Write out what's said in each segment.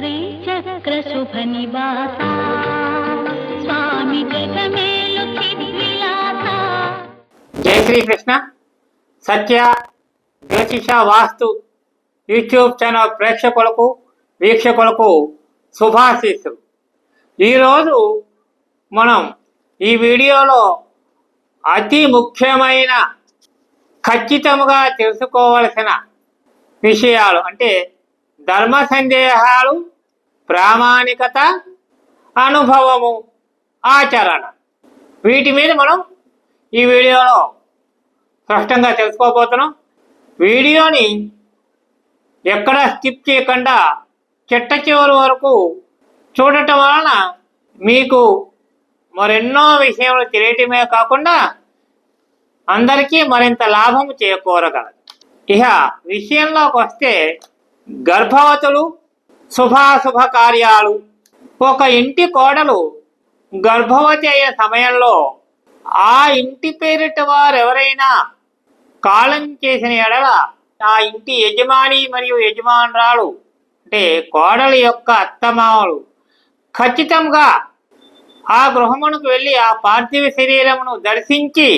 శ్రీచక్రశుభనివాస స్వామి జగమేలు చిద్విలాస. శ్రీకృష్ణ. సత్య జ్యోతిష వాస్తు YouTube channel ప్రేక్షకులకు వీక్షకులకు శుభాశీస్సులు. ఈరోజు మనం ఈ వీడియోలో అతి ముఖ్యమైన ఖచ్చితంగా తెలుసుకోవలసిన విషయాలు అంటే ధర్మ సందేహాలు ప్రామాణికత అనుభవము ఆచరణ. వీటి మీద మనం ఈ వీడియోలో స్పష్టంగా తెలుసుకోబోతున్నాం. వీడియోని ఎక్కడ స్కిప్ చేయకుండా చిట్ట చివరి వరకు చూడటం వలన మీకు మరెన్నో విషయాలు తెలియటమే కాకుండా అందరికీ మరింత లాభం చేకూరగలదు. ఇహ విషయంలోకి వస్తే గర్భవతులు శుభాశుభ కార్యాలు ఒక ఇంటి కోడలు గర్భవతి అయిన సమయంలో ఆ ఇంటి పేరిట వారెవరైనా కాలం చేసిన ఎడల ఆ ఇంటి యజమాని మరియు యజమానురాలు అంటే కోడలి యొక్క అత్తమామలు ఖచ్చితంగా ఆ గృహమునకు వెళ్ళి ఆ పార్థివ శరీరమును దర్శించి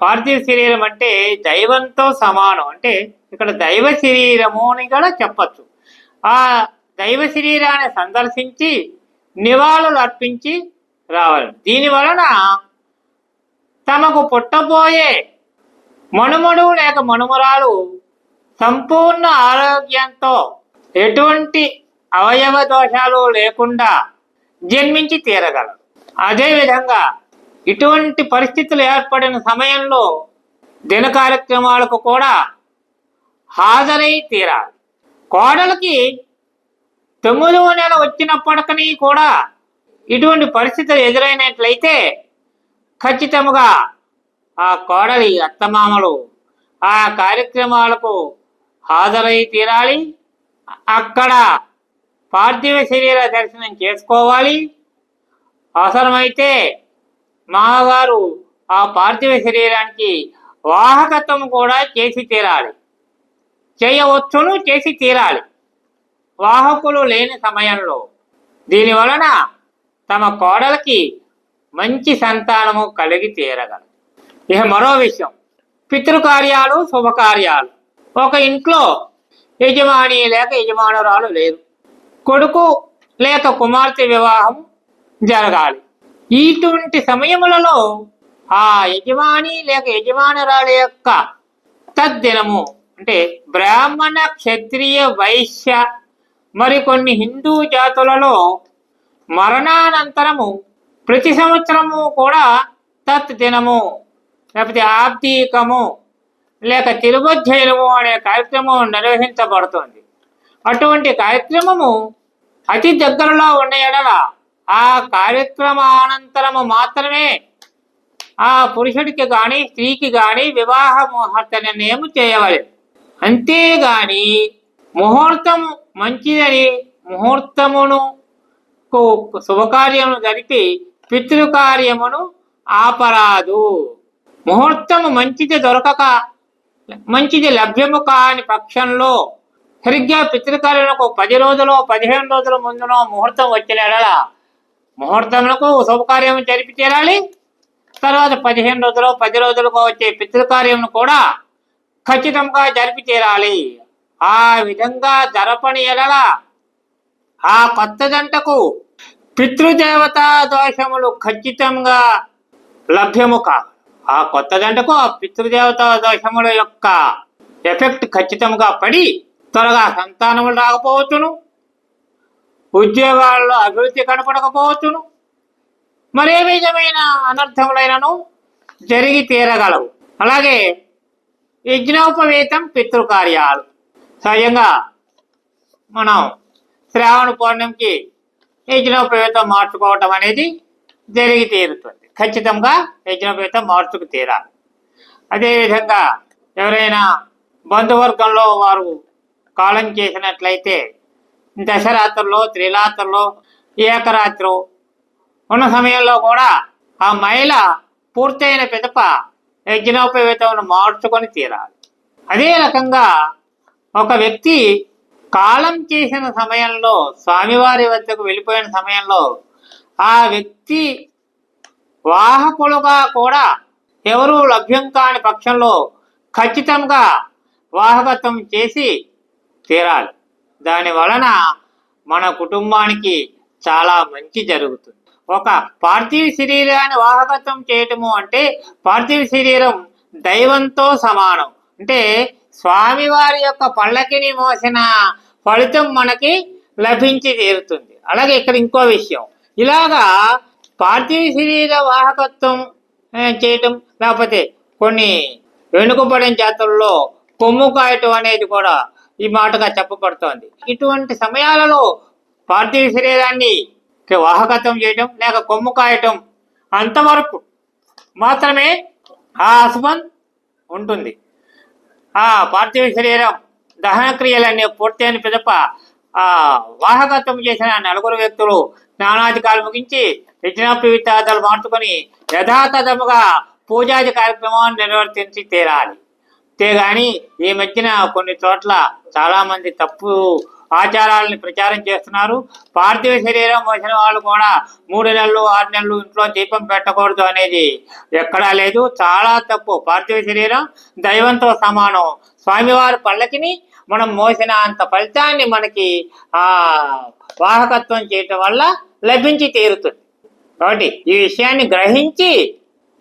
పార్థివ శరీరం అంటే దైవంతో సమానం. అంటే ఇక్కడ దైవ శరీరము అని కూడా చెప్పచ్చు. ఆ దైవ శరీరాన్ని సందర్శించి నివాళులు అర్పించి రావాలి. దీని వలన తమకు పుట్టబోయే మనుమడు లేక మనుమరాలు సంపూర్ణ ఆరోగ్యంతో ఎటువంటి అవయవ దోషాలు లేకుండా జన్మించి తీరగలరు. అదేవిధంగా ఇటువంటి పరిస్థితులు ఏర్పడిన సమయంలో దిన కార్యక్రమాలకు కూడా హాజరై తీరాలి. కోడలకి తొమ్మిదవ నెల వచ్చినప్పటికీ కూడా ఇటువంటి పరిస్థితులు ఎదురైనట్లయితే ఖచ్చితంగా ఆ కోడలి అత్తమామలు ఆ కార్యక్రమాలకు హాజరై తీరాలి. అక్కడ పార్థివ శరీర దర్శనం చేసుకోవాలి. అవసరమైతే మామగారు ఆ పార్థివ శరీరానికి వాహకత్వం కూడా చేసి తీరాలి. చేయవచ్చును చేసి తీరాలి. వాహకులు లేని సమయంలో. దీని వలన తమ కోడలకి మంచి సంతానము కలిగి తీరగలదు. ఇక మరో విషయం. పితృకార్యాలు శుభకార్యాలు. ఒక ఇంట్లో యజమాని లేక యజమానురాలు లేరు కొడుకు లేక కుమార్తె వివాహం జరగాలి. ఇటువంటి సమయములలో ఆ యజమాని లేక యజమానురాలి యొక్క తద్దినము అంటే బ్రాహ్మణ క్షత్రియ వైశ్య మరికొన్ని హిందూ జాతులలో మరణానంతరము ప్రతి సంవత్సరము కూడా తత్ దినము లేకపోతే ఆప్తీకము లేక తిరువధ్యయనము అనే కార్యక్రమం నిర్వహించబడుతుంది. అటువంటి కార్యక్రమము అతి దగ్గరలో ఉన్న ఎడల ఆ కార్యక్రమానంతరము మాత్రమే ఆ పురుషుడికి కానీ స్త్రీకి కానీ వివాహ ముహూర్త నిర్ణయం చేయవలెను. అంతేగాని ముహూర్తం మంచిదని ముహూర్తమును కు- శుభకార్యమును జరిపి పితృకార్యమును ఆపరాదు. ముహూర్తము మంచిది దొరకక మంచిది లభ్యము కాని పక్షంలో సరిగ్గా పితృకార్యములకు పది రోజులు పదిహేను రోజుల ముందునో ముహూర్తం వచ్చిన ముహూర్తములకు శుభకార్యము జరిపి తీరాలి. తర్వాత పదిహేను రోజులు పది రోజులకు వచ్చే పితృకార్యమును కూడా ఖచ్చితంగా జరిపి తీరాలి. ఆ విధంగా జరపని ఎడల ఆ కొత్త జంటకు పితృదేవత దోషములు ఖచ్చితంగా లభ్యము కా ఆ కొత్త జంటకు ఆ పితృదేవత దోషముల యొక్క ఎఫెక్ట్ ఖచ్చితంగా పడి త్వరగా సంతానములు రాకపోవచ్చును. ఉద్యోగాల్లో అభివృద్ధి కనపడకపోవచ్చును. మరే విధమైన అనర్థములైనను జరిగి తీరగలవు. అలాగే యజ్ఞోపవేతం పితృకార్యాలు. సహజంగా మనం శ్రావణ పౌర్ణమికి యజ్ఞోపవేతం మార్చుకోవటం అనేది జరిగి తీరుతుంది. ఖచ్చితంగా యజ్ఞోపవేతం మార్చుకు తీరాలి. అదేవిధంగా ఎవరైనా బంధువర్గంలో వారు కాలం చేసినట్లయితే దశరాత్రుల్లో త్రిరాత్రుల్లో ఏకరాత్రు ఉన్న సమయంలో కూడా ఆ మహిళ పూర్తయిన పిదప యజ్ఞోపవేతమును మార్చుకొని తీరాలి. అదే రకంగా ఒక వ్యక్తి కాలం చేసిన సమయంలో స్వామివారి వద్దకు వెళ్ళిపోయిన సమయంలో ఆ వ్యక్తి వాహకులుగా కూడా ఎవరు లభ్యం కాని పక్షంలో ఖచ్చితంగా వాహకత్వం చేసి తీరాలి. దాని వలన మన కుటుంబానికి చాలా మంచి జరుగుతుంది. ఒక పార్థివ శరీరాన్ని వాహకత్వం చేయటము అంటే పార్థివ శరీరం దైవంతో సమానం. అంటే స్వామివారి యొక్క పల్లకిని మోసిన ఫలితం మనకి లభించి తీరుతుంది. అలాగే ఇక్కడ ఇంకో విషయం. ఇలాగా పార్థివ శరీర వాహకత్వం చేయటం లేకపోతే కొన్ని వెనుకబడిన జాతుల్లో కొమ్ము కాయటం అనేది కూడా ఈ మాటగా చెప్పబడుతోంది. ఇటువంటి సమయాలలో పార్థివ శరీరాన్ని వాహకత్వం చేయటం లేక కొమ్ము కాయటం అంతవరకు మాత్రమే ఆ అశుభం ఉంటుంది. ఆ పార్థివ శరీరం దహనక్రియలన్నీ పూర్తయిన పిదప ఆ వాహకత్వం చేసిన నలుగురు వ్యక్తులు స్నానాధికారులు ముగించి యజ్ఞోపవీతాదాలు మార్చుకొని యథాతథముగా పూజాది కార్యక్రమాన్ని నిర్వర్తించి తీరాలి. అంతేగాని ఈ మధ్యన కొన్ని చోట్ల చాలామంది తప్పు ఆచారాలని ప్రచారం చేస్తున్నారు. పార్థివ శరీరం వచ్చిన వాళ్ళు కూడా మూడు నెలలు ఆరు నెలలు ఇంట్లో దీపం పెట్టకూడదు అనేది ఎక్కడా లేదు. చాలా తప్పు. పార్థివ శరీరం దైవంతో సమానం. స్వామివారి పల్లకిని మనం మోసిన అంత ఫలితాన్ని మనకి ఆ వాహకత్వం చేయటం వల్ల లభించి తీరుతుంది. కాబట్టి ఈ విషయాన్ని గ్రహించి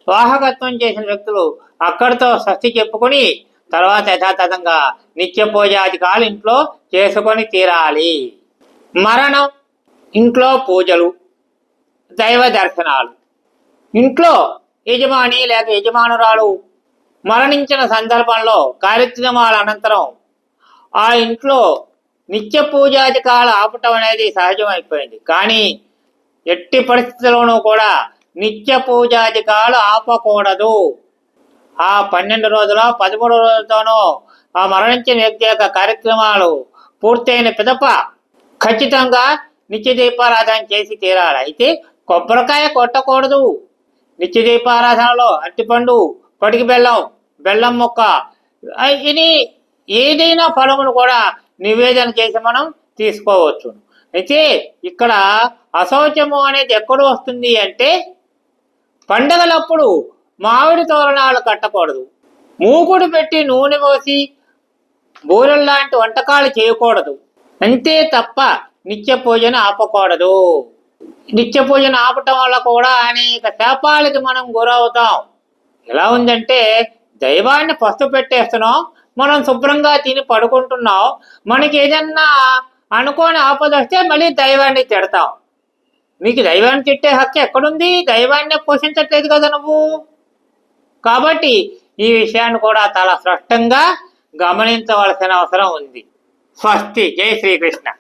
వాహకత్వం చేసిన వ్యక్తులు అక్కడితో స్వస్తి చెప్పుకొని తర్వాత యథాతథంగా నిత్య పూజాధికాలు ఇంట్లో చేసుకొని తీరాలి. మరణం ఇంట్లో పూజలు దైవ దర్శనాలు. ఇంట్లో యజమాని లేక యజమానురాలు మరణించిన సందర్భంలో కార్యక్రమాల అనంతరం ఆ ఇంట్లో నిత్య పూజాధికాలు ఆపటం అనేది సహజమైపోయింది. కానీ ఎట్టి పరిస్థితుల్లోనూ కూడా నిత్య పూజాధికాలు ఆపకూడదు. ఆ పన్నెండు రోజుల పదమూడు రోజులతోనూ ఆ మరణించిన వ్యక్తి యొక్క కార్యక్రమాలు పూర్తయిన పిదప ఖచ్చితంగా నిత్య దీపారాధన చేసి తీరాలి. అయితే కొబ్బరికాయ కొట్టకూడదు. నిత్య దీపారాధనలో అరటిపండు పడికి బెల్లం బెల్లం మొక్క ఇది ఏదైనా ఫలమును కూడా నివేదన చేసి మనం తీసుకోవచ్చు. అయితే ఇక్కడ అశౌచము అనేది ఎక్కడ వస్తుంది అంటే పండగలప్పుడు మామిడి తోరణాలు కట్టకూడదు. మూకుడు పెట్టి నూనె పోసి బూరెలు లాంటి వంటకాలు చేయకూడదు. అంతే తప్ప నిత్య పూజను ఆపకూడదు. నిత్య పూజను ఆపటం వల్ల కూడా అనేక శాపాలకి మనం గురవుతాం. ఎలా ఉందంటే దైవాన్ని పస్తు పెట్టేస్తున్నాం మనం శుభ్రంగా తిని పడుకుంటున్నాం మనకి ఏదన్నా అనుకోని ఆపద వస్తే మళ్ళీ దైవాన్ని తిడతాం. మీకు దైవాన్ని తిట్టే హక్కు ఎక్కడుంది? దైవాన్ని పోషించట్లేదు కదా నువ్వు. కాబట్టి ఈ విషయాన్ని కూడా చాలా స్పష్టంగా గమనించవలసిన అవసరం ఉంది. స్వస్తి. జై శ్రీకృష్ణ.